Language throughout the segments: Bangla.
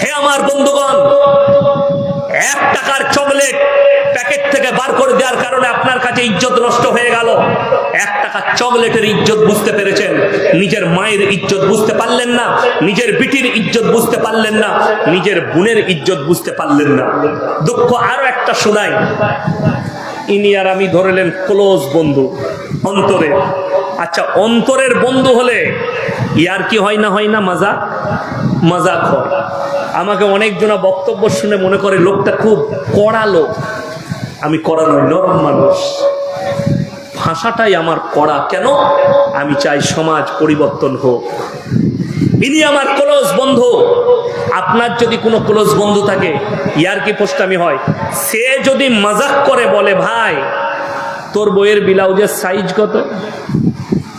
হে আমার বন্ধুগণ, এক টাকার চকলেট প্যাকেট থেকে বার করে দেওয়ার কারণে আপনার কাছে ইজ্জত নষ্ট হয়ে গেল। এক টাকার চকলেটের ইজ্জত বুঝতে পেরেছেন? নিজের মায়ের ইজ্জত বুঝতে পারলেন না, নিজের বিটির ইজ্জত বুঝতে পারলেন না, নিজের বোনের ইজ্জত বুঝতে পারলেন না। দুঃখ আরও একটা শোনাই। ইনি আর আমি ধরলেন ক্লোজ বন্ধু, অন্তরে। আচ্ছা অন্তরের বন্ধু হলে ইয়ার কি হয় না হয় না? মজা মজাক হয় আমাকে অনেকজনা বক্তব্য শুনে মনে করে লোকটা খুব কড়া লোক। আমি কড়া নই, নরম মানুষ। ভাষাটাই আমার কড়া। কেন? আমি চাই সমাজ পরিবর্তন হোক। ইনি আমার ক্লোজ বন্ধু। আপনার যদি কোনো ক্লোজ বন্ধু থাকে, ইয়ার কি পোস্টামি হয়? সে যদি মজাক করে বলে, ভাই তোর বইয়ের ব্লাউজের সাইজ কত?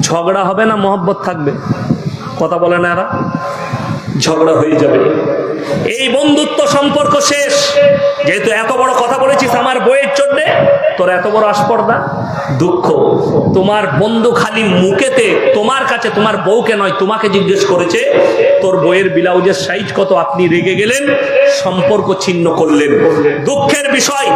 ঝগড়া হবে না মহব্বত থাকবে? কথা বলে না এরা। ঝগড়া হয়ে যাবে। এই বন্ধুত্ব সম্পর্ক শেষ। যেহেতু এত বড় কথা বলেছিস আমার বইয়ের জন্যে, তোর এত বড় আসপর্দা দুঃখ। তোমার বন্ধু খালি মুখেতে, তোমার কাছে, তোমার বউকে নয়, তোমাকে জিজ্ঞেস করেছে তোর বইয়ের ব্লাউজের সাইজ কত? আপনি রেগে গেলেন, সম্পর্ক ছিন্ন করলেন। দুঃখের বিষয়,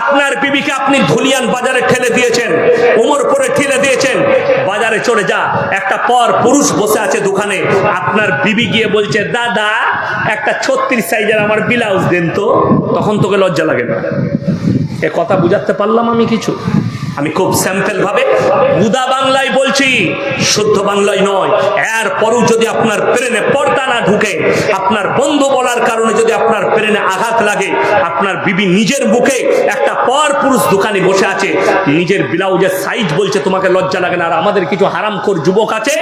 আপনার বিবিকে আপনি ধুলিয়ান বাজারে ঠেলে দিয়েছেন, উমর পরে ঠেলে দিয়েছেন। বাজারে চলে যা, একটা পর পুরুষ বসে আছে দোকানে, আপনার বিবি গিয়ে বলছে, দাদা, একটা ছত্রিশ সাইজের আমার ব্লাউজ দেন তো। তখন তোকে লজ্জা লাগে না। এ কথা বুঝাতে পারলাম আমি কিছু? আমি খুব স্যাম্পেল ভাবে উদা শুদ্ধ বাংলায় নয়। এর পরও যদি আপনার প্রেনে পর্দা না ঢুকে, আপনার বন্ধু বলার কারণে যদি আপনার প্রেনে আঘাত লাগে, আপনার বিবি নিজের বুকে একটা পর পুরুষ দোকানে বসে আছে, নিজের ব্লাউজের সাইজ বলছে তোমাকে লজ্জা লাগে না, আর আমাদের কিছু হারামখোর যুবক আছে?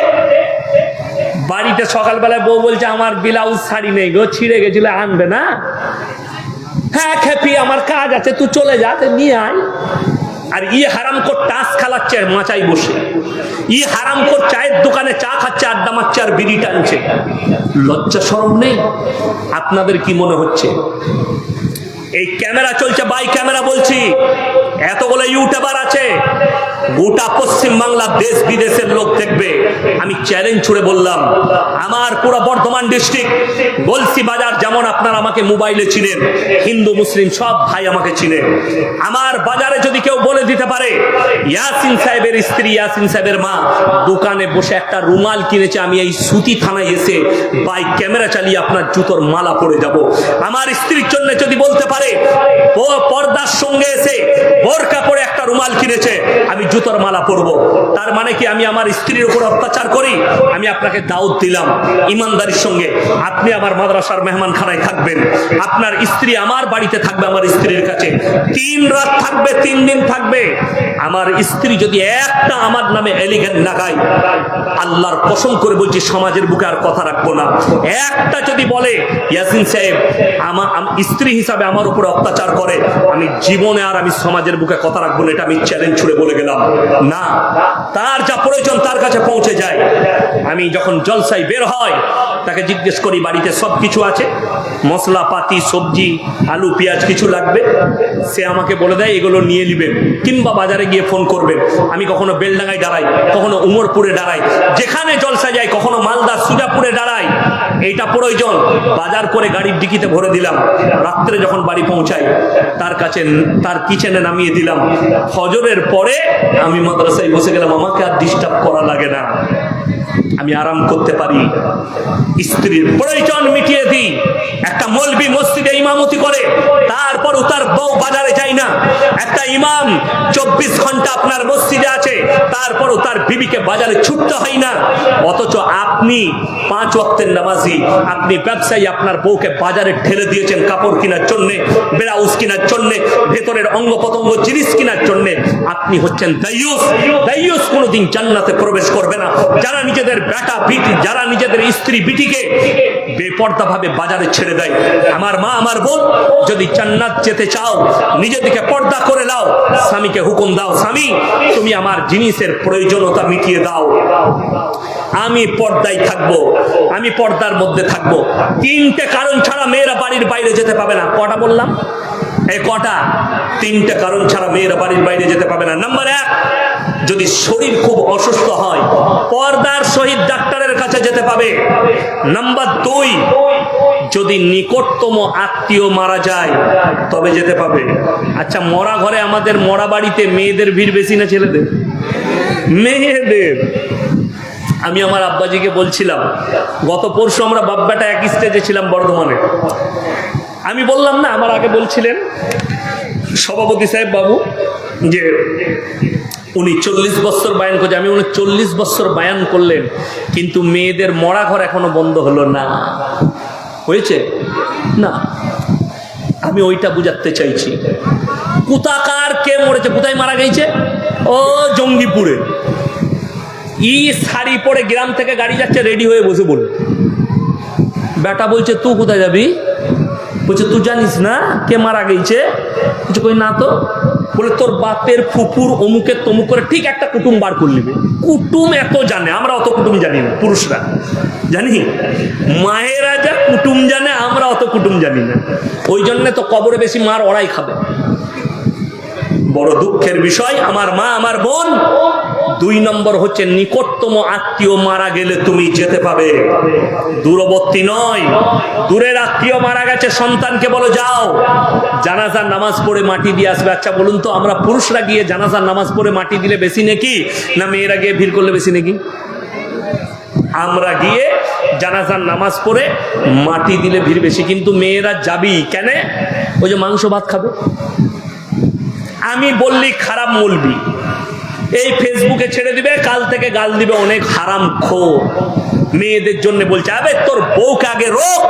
বাড়িতে সকালবেলায় বউ বলছে, আমার ব্লাউজ শাড়ি নেই গো, ছিঁড়ে গেছিল, আনবে না? হ্যাঁ খেপি আমার কাজ আছে, তুই চলে যা নিয়ে আয়। আর ই হারাম কর টাস খালাচ্ছে মাচাই বসে। ই হারাম কর চায়ের দোকানে চা খাচ্ছে, আড্ডা মারছে আর বিড়ি টানছে। লজ্জা সরম নেই? আপনাদের কি মনে হচ্ছে? এই ক্যামেরা চলছে, বাই ক্যামেরা বলছি। এতগুলো ইউটিউবার আছে গোটা পশ্চিম বাংলা দেশ বিদেশের লোক দেখবে। আমি চ্যালেঞ্জ ছুড়ে বললাম, আমার পুরো বর্ধমান ডিস্ট্রিক্ট গলসি বাজার যেমন আপনারা আমাকে মোবাইলে চিনেন, হিন্দু, মুসলিম সব ভাই আমাকে চিনেন। আমার বাজারে যদি কেউ বলে দিতে পারে, ইয়াসিন সাহেবের স্ত্রী, ইয়াসিন সাহেবের মা, দোকানে বসে একটা রুমাল কিনেছে, আমি এই সুতি থানায় এসে বাই ক্যামেরা চালিয়ে আপনার জুতোর মালা পরে যাব। আমার স্ত্রীর জন্য যদি বলতে পারে পর্দার সঙ্গে এসে বোরকা পরে একটা রুমাল কিনেছে, আমি জুতোর মালা পরবো। তার মানে কি আমি আমার স্ত্রীর উপর অত্যাচার করি? আমি আপনাকে দাউদ দিলাম। ইমানদারির সঙ্গে আপনি আমার মাদ্রাসার মেহমান খানায় থাকবেন। আপনার স্ত্রী আমার বাড়িতে থাকবে, আমার স্ত্রীর কাছে। তিন রাত থাকবে, তিন দিন থাকবে। আমার স্ত্রী যদি একটা আমার নামে এলিগেন লাগায় আল্লাহর কসম করে বলছি, সমাজের বুকে আর কথা রাখব না। একটা যদি বলে, ইয়াসিন সাহেব আমার স্ত্রী হিসাবে আমার উপর অত্যাচার করে, আমি জীবনে আর আমি সমাজের বুকে কথা রাখব না, এটা আমি চ্যালেঞ্জ ছুড়ে বলে গেলাম। না, তার যা প্রয়োজন তার কাছে পৌঁছে যায়। আমি যখন জলসাই বের হয়, তাকে জিজ্ঞেস করি, বাড়িতে সব কিছু আছে? মশলাপাতি, সবজি, আলু, পেঁয়াজ কিছু লাগবে? সে আমাকে বলে দেয়, এগুলো নিয়ে নেবেন কিংবা বাজারে গিয়ে ফোন করবেন। আমি কখনো বেলডাঙ্গায় দাঁড়াই, কখনো উমরপুরে দাঁড়াই। যেখানে জলসা যায়, কখনো মালদা, সুজাপুরে দাঁড়াই। এইটা প্রয়োজন। বাজার করে গাড়ির ডিকিতে ভরে দিলাম। রাত্রে যখন বাড়ি পৌঁছাই, তার কাছে তার কিচেনে নামিয়ে দিলাম। ফজরের পরে আমি মাদ্রাসায় বসে গেলাম। আমাকে আর ডিস্টার্ব করা লাগে না। আমি আরাম করতে পারি। স্ত্রীর প্রয়োজন মিটিয়ে দিই। একটা মলবি মসজিদে ইমামতি করে, তারপর তার বউ বাজারে যায় না। একটা ইমাম চব্বিশ ঘণ্টা আপনার মসজিদে আছে তারপরও তার বিবিকে বাজারে ছুটতে হয় না। অথচ আপনি পাঁচ ওয়াক্তের নামাজি, আপনি ব্যবসায়ী, আপনার বউকে বাজারে ঠেলে দিয়েছেন কাপড় কেনার জন্যে, ব্লাউজ কেনার জন্যে, ভেতরের অঙ্গ প্রত্যঙ্গ জিনিস কেনার জন্যে। আপনি হচ্ছেন দাইয়ুস দাইয়ুস কোনোদিন জান্নাতে প্রবেশ করবে না। যারা নিজেদের বেটা বিটি যারা নিজেদের স্ত্রী বিটিকে বেপর্দা ভাবে বাজারে ছেড়ে দেয়। আমার মা, আমার বোন, যদি জান্নাত যেতে চাও নিজেদেরকে পর্দা করে নাও স্বামীকে হুকুম দাও। স্বামী, তুমি আমার জিনিসের প্রয়োজনীয়তা মিটিয়ে দাও। আমি পর্দায় থাকব, আমি পর্দার মধ্যে থাকব। তিনটে কারণ ছাড়া মেয়েরা বাড়ির বাইরে যেতে পাবে না। কটা বললাম? এই কটা। তিনটে কারণ ছাড়া মেয়েরা বাড়ির বাইরে যেতে পাবে না। নাম্বার এক যদি শরীর খুব অসুস্থ হয়, পর্দার সহিত ডাক্তারের কাছে যেতে পাবে। নাম্বার দুই, যদি নিকটতম আত্মীয় মারা যায়, তবে যেতে পাবে। আচ্ছা মরা ঘরে আমাদের মরা বাড়িতে মেয়েদের ভিড় বেশি না ছেলেদের? মেয়েদের। আমি আমার আব্বাজিকে বলছিলাম, গত পরশু আমরা বাব্বাটা এক স্টেজে ছিলাম বর্ধমানে। আমি বললাম না, আমার আগে বলছিলেন সভাপতি সাহেব বাবু, যে উনি চল্লিশ বছর বায়ান করছে আমি উনি চল্লিশ বছর বায়ান করলেন, কিন্তু মেয়েদের মরা ঘর এখনও বন্ধ হলো না। হয়েছে? না। আমি ওইটা বুঝাতে চাইছি। কোথাকার কে মরেছে? কোথায় মারা গেছে? ও জঙ্গিপুরে। ই শাড়ি পরে গ্রাম থেকে গাড়ি যাচ্ছে, রেডি হয়ে বসে বল বেটা বলছে, তুই কোথায় যাবি? বলছে, তুই জানিস না কে মারা গেছে? বলছে, কই না তো? বলে, তোর বাপের ফুপুর অমুকে তমুক করে ঠিক একটা কুটুম বার করলি কুটুম এত জানে, আমরা অত কুটুম জানি না, পুরুষরা। জানি? মায়েরা যা কুটুম জানে, আমরা অত কুটুম জানি না। ওই জন্যে তো কবরে বেশি মার ওরাই খাবে। বড় দুঃখের বিষয়, আমার মা, আমার বোন দুই নম্বর হচ্ছে নিকটতম আত্মীয় মারা গেলে তুমি যেতে পাবে। দূরবর্তী নয়। দূরের আত্মীয় মারা গেছে, সন্তানকে বলো, যাও। জানাজার নামাজ পড়ে মাটি দিয়ে আসবে। আচ্ছা বলুন তো, আমরা পুরুষরা গিয়ে জানাজার নামাজ পড়ে মাটি দিলে বেশি নাকি, না মেয়েরা গিয়ে ভিড় করলে বেশি নাকি? আমরা গিয়ে জানাজার নামাজ পড়ে মাটি দিলে ভিড় বেশি, কিন্তু মেয়েরা যাবি কেন? ওই যে মাংস ভাত খাবে। আমি বললি খারাপ মলবি এই ফেসবুকে ছেড়ে দিবে, কাল থেকে গাল দিবে অনেক হারাম খো। মেয়েদের জন্য বলছে, আবে, তোর বউকে আগে রোগ,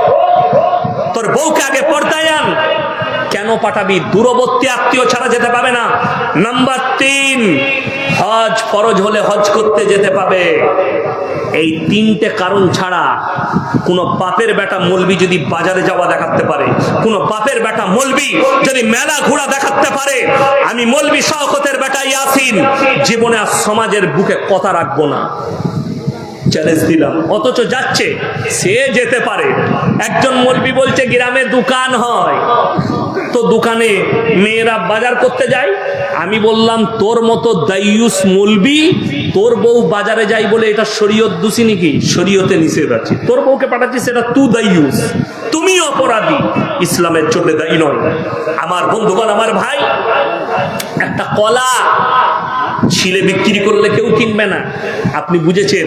তোর বউকে আগে পর্দায় আন। কেন পাঠাবি? দূরবর্তী আত্মীয় ছাড়া যেতে পাবে না। নাম্বার তিন, হজ ফরজ হলে হজ করতে যেতে পাবে। এই তিনটে কারণ ছাড়া কোনো বাপের বেটা মলবি যদি বাজারে যাওয়া দেখাতে পারে, কোনো বাপের বেটা মলবি যদি মেলা ঘোড়া দেখাতে পারে, আমি মলবি শওকতের বেটা ইয়াসিন, জীবনে আর সমাজের বুকে কথা রাখব না। চ্যালেঞ্জ দিলাম। অথচ যাচ্ছে, সে যেতে পারে। একজন মলবি বলছে, গ্রামে দোকান হয়। তো দোকানে মেয়েরা বাজার করতে যায়। আমি বললাম, তোর মতো দাইয়ুস মলবি, তোর বউ বাজারে যাই বলে এটা শরীয়ত দোষী নাকি? শরীয়তে নিষেধ আছে। তোর বউকে পাঠাচ্ছিস, সেটা তু দাইয়ুস তুমি অপরাধী। ইসলামের চোখে দায়ী নয়। আমার বন্ধুগণ, আমার ভাই, একটা কলা ছিলে বিক্রি করলে কেউ কিনবে না। আপনি বুঝেছেন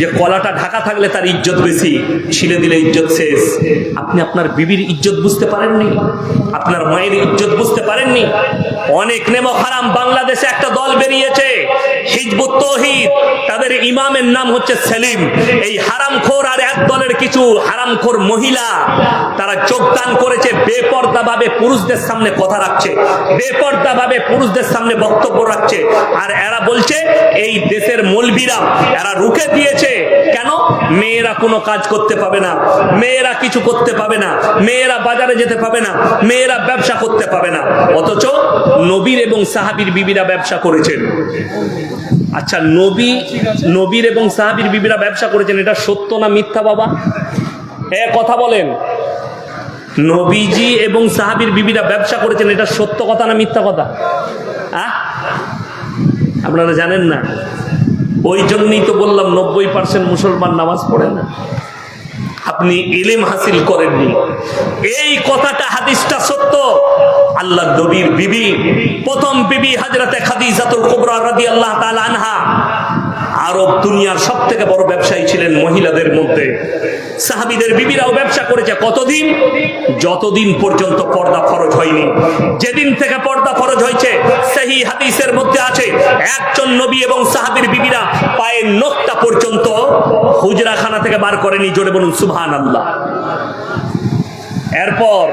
যে কলাটা ঢাকা থাকলে তার ইজ্জত বেশি, ছিলে দিলে ইজ্জত শেষ। আপনি আপনার বিবির ইজ্জত বুঝতে পারেননি? আপনার মায়ের ইজ্জত বুঝতে পারেননি? অনেক নেমো হারাম বাংলাদেশে একটা দল বেরিয়েছে, হিজবুত তাদের ইমামের নাম হচ্ছে সেলিম। এই হারামখোর আর এক দলের কিছু হারামখোর মহিলা, তারা যোগদান করেছে বেপর্দা ভাবে পুরুষদের সামনে কথা রাখছে বেপর্দা ভাবে পুরুষদের সামনে বক্তব্য রাখছে। আর এরা বলছে, এই দেশের মলবিরা, এরা রুখে দিয়েছে। কেন? মেয়েরা কোনো কাজ করতে পাবে না। মেয়েরা কিছু করতে পাবে না। মেয়েরা বাজারে যেতে পাবে না। মেয়েরা ব্যবসা করতে পাবে না। অথচ নবীর এবং সাহাবির বিবিরা ব্যবসা করেছেন। আচ্ছা নবী, নবীর এবং সাহাবির বিবিরা ব্যবসা করেছেন, এটা সত্য না মিথ্যা বাবা? এ, কথা বলেন। নবীজি এবং সাহাবির বিবিরা ব্যবসা করেছেন, এটা সত্য কথা না মিথ্যা কথা? আহ? আপনারা জানেন না? ওই জন্যই তো বললাম নব্বই পার্সেন্ট মুসলমান নামাজ পড়ে না। আপনি ইলিম হাসিল করেননি। এই কথাটা, হাদিসটা সত্য। আল্লাহ নবীর বিবি, প্রথম বিবি হাজরাতে খাদিজাতুল কুবরা রাদিয়াল্লাহু তাআলা আনহা। আরব দুনিয়ার সব থেকে বড় ব্যবসায়ী ছিলেন মহিলাদের মধ্যে। সাহাবিদের বিবিরাও ব্যবসা করেছে কতদিন? যতদিন পর্যন্ত পর্দা ফরজ হয়নি। যেদিন থেকে পর্দা ফরজ হয়েছে, সেই হাদিসের মধ্যে আছে, একজন নবী এবং সাহাবির বিবিরা পায়ের নখটা পর্যন্ত হুজরাখানা থেকে বার করেনি। জোরে বলুন সুবহান আল্লাহ এরপর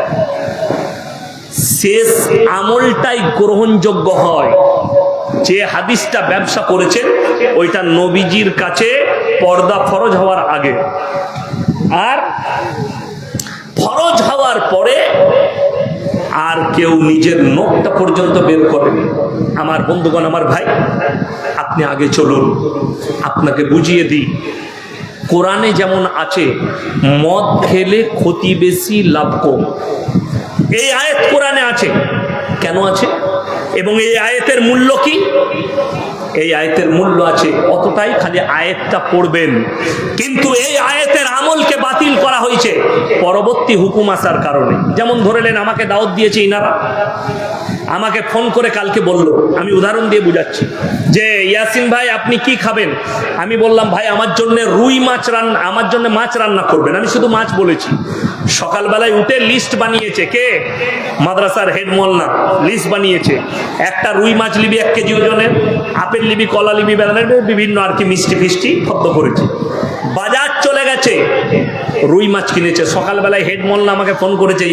শেষ আমলটাই গ্রহণযোগ্য হয়। যে হাদিসটা ব্যবসা করেছেন, ওইটা নবীজির কাছে পর্দা ফরজ হওয়ার আগে। আর ফরজ হওয়ার পরে আর কেউ নিজের নখটা পর্যন্ত বের করেনি। আমার বন্ধুগণ, আমার ভাই, আপনি আগে চলুন, আপনাকে বুঝিয়ে দিই। কোরআনে যেমন আছে, মদ খেলে ক্ষতি বেশি, লাভ কম। এই আয়াত কোরআনে আছে। কেন আছে? এবং এই আয়াতের মূল্য কি? এই আয়তের মূল্য আছে অতটাই, খালি আয়াতটা পড়বেন। কিন্তু এই আয়াতের আমলকে বাতিল করা হয়েছে পরবর্তী হুকুম আসার কারণে। যেমন ধরে নেন, আমাকে দাওয়াত দিয়েছে ইনারা। আমাকে ফোন করে কালকে বলল। আমি উদাহরণ দিয়ে বুঝাচ্ছি। যে, ইয়াসিন ভাই, আপনি কি খাবেন? আমি বললাম, ভাই, আমার জন্য রুই মাছ রান্না আমার জন্য মাছ রান্না করবেন। আমি শুধু মাছ বলেছি। সকালবেলায় উঠে লিস্ট বানিয়েছে কে? মাদ্রাসার হেড মোল্লা লিস্ট বানিয়েছে। একটা রুই মাছ লিবি এক কেজি ওজনের, আপেল লিবি কলা লিবি বেলানের বিভিন্ন আর কি মিষ্টি ফিষ্টি ফদ্দ করেছে। বাজার চলে গেছে। রুই মাছ কিনেছে। সকালবেলায় হেড মোল্লা আমাকে ফোন করেছে